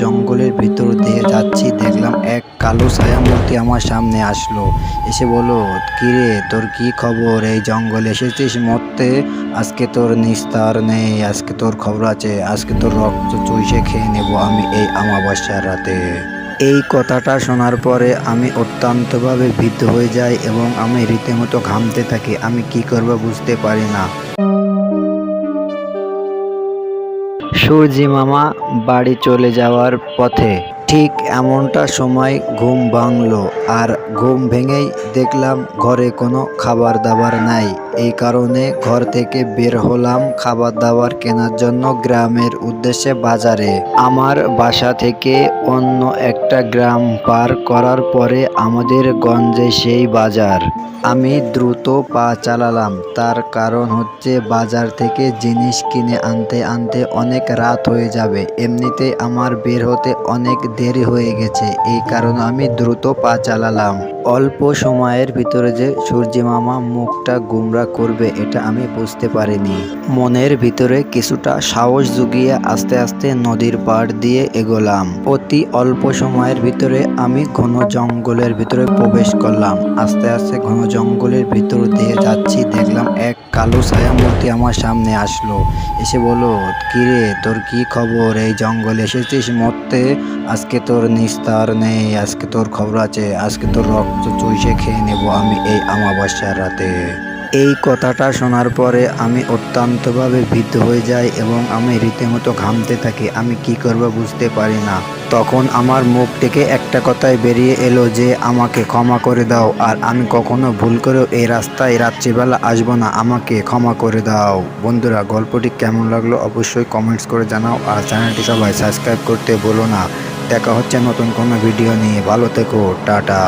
জঙ্গলের ভিতর দিয়ে যাচ্ছি, দেখলাম এক কালো ছায়া মূর্তি আমার সামনে আসলো। এসে বলল, কিরে, তোর কি খবর? এই জঙ্গলে এসেছিস মরতে? আজকে তোর নিস্তার নেই, আজকে তোর খবর আছে, আজকে তোর রক্ত চুইসে খেয়ে নেব আমি এই আমাবস্যার রাতে। এই কথাটা শোনার পরে আমি অত্যন্তভাবে ভীত হয়ে যাই এবং আমি রীতিমতো ঘামতে থাকি। আমি কি করব বুঝতে পারি না। সূর্যি মামা বাড়ি চলে যাওয়ার পথে। ঠিক এমনটা সময় ঘুম ভাঙলো আর ঘুম ভেঙেই দেখলাম ঘরে কোনো খাবার দাবার নাই। এই কারণে ঘর থেকে বের হলাম খাবার দাবার কেনার জন্য গ্রামের উদ্দেশ্যে বাজারে। আমার বাসা থেকে অন্য একটা গ্রাম পার করার পরে আমাদের গঞ্জে সেই বাজার। আমি দ্রুত পা চালালাম, তার কারণ হচ্ছে বাজার থেকে জিনিস কিনে আনতে আনতে অনেক রাত হয়ে যাবে। এমনিতে আমার বের হতে অনেক দেরি হয়ে গেছে। এই কারণে আমি দ্রুত পা চালালাম। অল্প সময়ের ভিতরে যে সূর্যি মামা মুখটা গুমরা করবে, এটা আমি বুঝতে পারিনি। মনের ভিতরে কিছুটা সাহস জুগিয়ে আস্তে আস্তে নদীর পাড় দিয়ে এগোলাম। অতি অল্প সময়ের ভিতরে আমি ঘন জঙ্গলের ভিতরে প্রবেশ করলাম। আস্তে আস্তে ঘন জঙ্গলের ভিতর এক কালো ছায়া মূর্তি আমার সামনে আসলো। এসে বলো কিরে, তোর কি খবর? এই জঙ্গলে এসেছিস মরতে? আজকে তোর নিস্তার নেই, আজকে তোর খবর আছে, আজকে তোর রক্ত চুইসে খেয়ে নেব আমি এই আমাবস্যার রাতে। এই কথাটা শোনার পরে আমি অত্যন্তভাবে ভীত হয়ে যাই এবং আমি রীতিমতো ঘামতে থাকি। আমি কি করব বুঝতে পারি না। তখন আমার মুখ থেকে একটা কথাই বেরিয়ে এলো যে, আমাকে ক্ষমা করে দাও আর আমি কখনো ভুল করেও এই রাস্তায় রাত্রিবেলা আসব না। আমাকে ক্ষমা করে দাও। বন্ধুরা, গল্পটি কেমন লাগল অবশ্যই কমেন্টস করে জানাও আর চ্যানেলটি সবাই সাবস্ক্রাইব করতে বলো না। দেখা হচ্ছে নতুন কোনো ভিডিও নিয়ে। ভালো থেকো, টাটা।